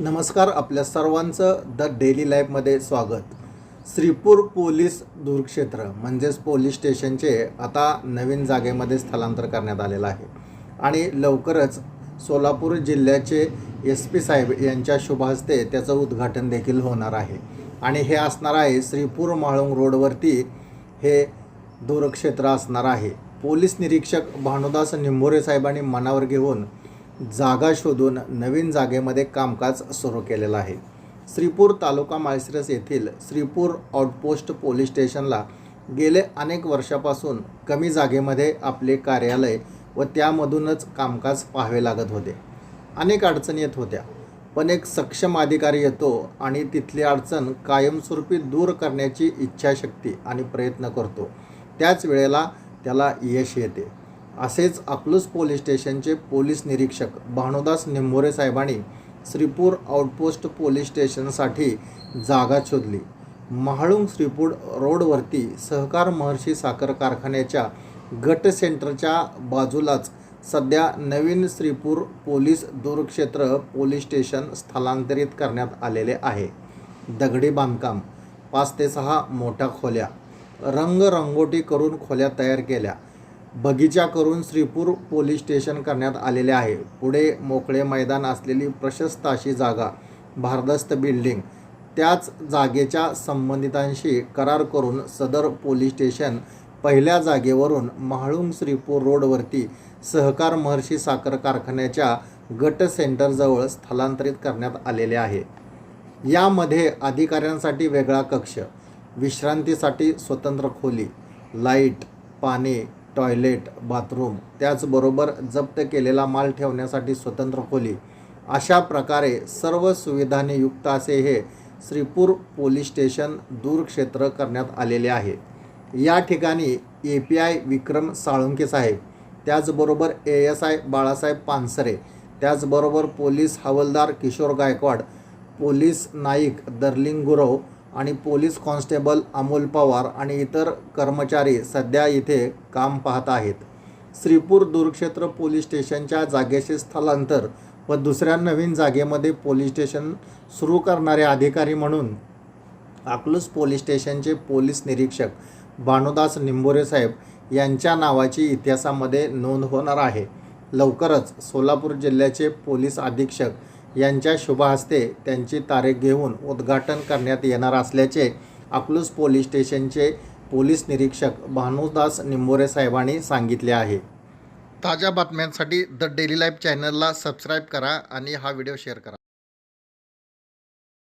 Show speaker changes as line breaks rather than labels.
नमस्कार आपल्या सर्वांचं द डेली लाईफमध्ये स्वागत. श्रीपूर पोलीस दूरक्षेत्र म्हणजेच पोलीस स्टेशनचे आता नवीन जागेमध्ये स्थलांतर करण्यात आलेलं आहे. आणि लवकरच सोलापूर जिल्ह्याचे एस पी साहेब यांच्या शुभहस्ते त्याचं उद्घाटन देखील होणार आहे. आणि हे असणार आहे श्रीपूर म्हाळुंग रोडवरती हे दूरक्षेत्र असणार आहे. पोलीस निरीक्षक भानुदास निंभोरे साहेबांनी मनावर घेऊन जागा शोधून नवीन जागेमध्ये कामकाज सुरू केलेलं आहे. श्रीपूर तालुका माळशिरस येथील श्रीपूर आउटपोस्ट पोलीस स्टेशनला गेले अनेक वर्षापासून कमी जागेमध्ये आपले कार्यालय व त्यामधूनच कामकाज पाहावे लागत होते. अनेक अडचणी येत होत्या. पण एक सक्षम अधिकारी येतो आणि तिथली अडचण कायमस्वरूपी दूर करण्याची इच्छाशक्ती आणि प्रयत्न करतो. त्याच वेळेला त्याला यश येते. असेच अकलूज पोलीस स्टेशनचे पोलीस निरीक्षक भानुदास निंभोरे साहेबांनी श्रीपूर आउटपोस्ट पोलीस स्टेशनसाठी जागा शोधली. महाळुंग श्रीपूर रोडवरती सहकार महर्षी साखर कारखान्याच्या गट सेंटरच्या बाजूलाच सध्या नवीन श्रीपूर पोलीस दूरक्षेत्र पोलीस स्टेशन स्थलांतरित करण्यात आलेले आहे. दगडी बांधकाम पाच ते सहा मोठ्या खोल्या रंगरंगोटी करून खोल्या तयार केल्या. बगीचा करून श्रीपूर पोलीस स्टेशन करण्यात आलेले आहे. पुढे मोकळे मैदान असलेली प्रशस्त अशी जागा भारदस्त बिल्डिंग त्याच जागेच्या संबंधितांशी करार करून सदर पोलीस स्टेशन पहिल्या जागेवरून महाळुंग श्रीपूर रोडवरती सहकार महर्षी साखर कारखान्याच्या गट सेंटरजवळ स्थलांतरित करण्यात आलेले आहे. यामध्ये अधिकाऱ्यांसाठी वेगळा कक्ष विश्रांतीसाठी स्वतंत्र खोली लाइट पाने टॉयलेट बाथरूम त्याचबरोबर जप्त केलेला माल ठेवण्यासाठी स्वतंत्र खोली. अशा प्रकारे सर्व सुविधांनी युक्त असे हे श्रीपूर पोलीस स्टेशन दूरक्षेत्र करण्यात आलेले आहे. या ठिकाणी A P I Vikram Salunke साहेब त्याचबरोबर A S I Balasaheb Pansare त्याचबरोबर पोलीस हवालदार किशोर गायकवाड पोलीस नाईक दर्लिंग गुरव आणि पोलीस कॉन्स्टेबल अमोल पवार आणि इतर कर्मचारी सध्या इथे काम पाहत आहेत. श्रीपूर दूरक्षेत्र पोलीस स्टेशनच्या जागेचे स्थलांतर व दुसऱ्या नवीन जागेमध्ये पोलीस स्टेशन सुरू करणारे अधिकारी म्हणून अकलूस पोलीस स्टेशनचे पोलीस निरीक्षक भानुदास निंबोरे साहेब यांच्या नावाची इतिहासामध्ये नोंद होणार आहे. लवकरच सोलापूर जिल्ह्याचे पोलीस अधीक्षक यांच्या शुभहस्ते त्यांची तारीख घेऊन उद्घाटन करण्यात येणार असल्याचे अकलूज पोलीस स्टेशनचे पोलीस निरीक्षक भानुदास निंबोरे साहेबांनी सांगितले आहे. ताज्या बातम्यांसाठी द डेली लाईफ चॅनलला सबस्क्राईब करा आणि हा व्हिडिओ शेअर करा.